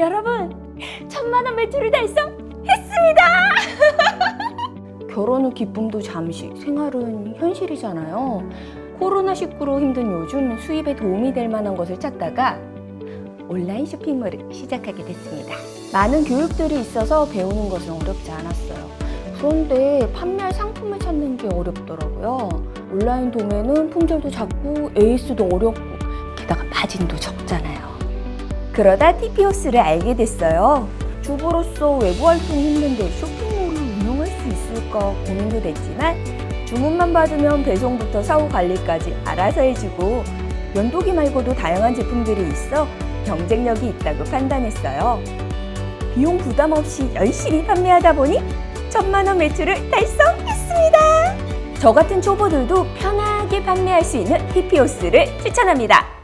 여러분, 천만 원 매출을 달성했습니다. 결혼은 기쁨도 잠시, 생활은 현실이잖아요. 코로나19로 힘든 요즘 수입에 도움이 될 만한 것을 찾다가 온라인 쇼핑몰을 시작하게 됐습니다. 많은 교육들이 있어서 배우는 것은 어렵지 않았어요. 그런데 판매할 상품을 찾는 게 어렵더라고요. 온라인 도매는 품절도 작고 에이스도 어렵고 게다가 마진도 적잖아요. 그러다 TPO스를 알게 됐어요. 주부로서 외부 활동이 힘든데 쇼핑몰을 운영할 수 있을까 고민도 됐지만 주문만 받으면 배송부터 사후 관리까지 알아서 해주고 면도기 말고도 다양한 제품들이 있어 경쟁력이 있다고 판단했어요. 비용 부담 없이 열심히 판매하다 보니 천만 원 매출을 달성했습니다. 저 같은 초보들도 편하게 판매할 수 있는 TPO스를 추천합니다.